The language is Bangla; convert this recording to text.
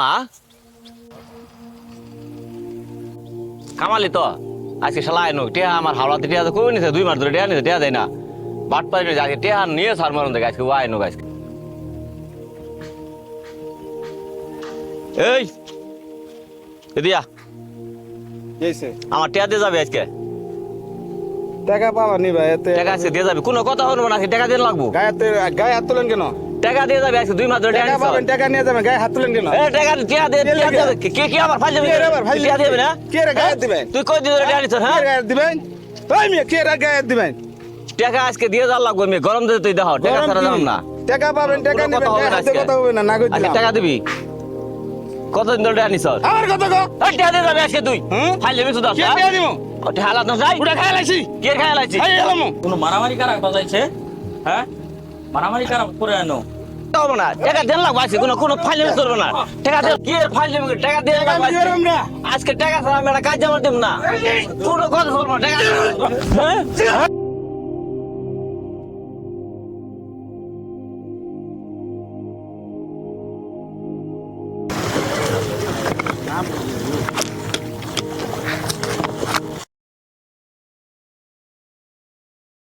না কামালি তো আজকে শালা আইনো টিয়া আমার হাওড়াতে টিয়া তো কই নিছে? দুই মাস ধরে টিয়া নিছে টিয়া দেয় না। বাট পাই নিছে আজকে টিয়া নিয়ে সার মারুন দেখে আজকে আইনো আজকে এই দিয়া আমার টিয়া দিয়ে যাবে আজকে? টাকা পাবা নি ভাই এতে টাকা আজকে দিয়ে যাবে। কোনো কথা হলো না টাকা দিয়ে লাগবো। গায়েতে গায়ে হাত তোলেন কেন? টাকা দিয়ে যাবে আজকে দুই মাস ধরে টাকা পাবেন টাকা নিয়ে যাবেন গায়ে হাত তোলেন কেন? এ টাকা দিয়ে টিয়া লাগে? দেবে। কে কে আবার ফাইল কে রে আবার ফাইল টিয়া দেবে না? কে রে গায়ে দিবেন? তুই কই দিয়ে টিয়া নিছ হ্যাঁ? কে গায়ে দিবেন? ওই মিয়া কে রে গায়ে দিবেন? টাকা আজকে দিয়ে যাওয়ার লাগবে আমি গরম দিতে তুই দেখো টাকা ছাড়া দাম না। টাকা পাবেন টাকা নিবেন হবে গায়ে না হাতে কথা হবে না না কই দিলাম। টাকা দিবি? কতদিন ধরে টাকা নিছ? আমার কথা কো ওই টাকা দিয়ে যাবে আজকে তুই? হুম? ফাইল দেবি শুধু কে টাকা দিমু টাকা হালাত না যাই পুরা খাই লাইছি। কে খাই লাইছি? এই এলামু। কোনো মারামারি কারা বাজাইছে? হ্যাঁ? মারামারি খারাপ করে আনো? করব টাকা দেন কোনো কোনো ফাইল করব না। টাকা দিয়ে কি ফাইল আজকে? টাকা ছাড়া আমি একটা কাজ জমা দেব না। কোনো কথা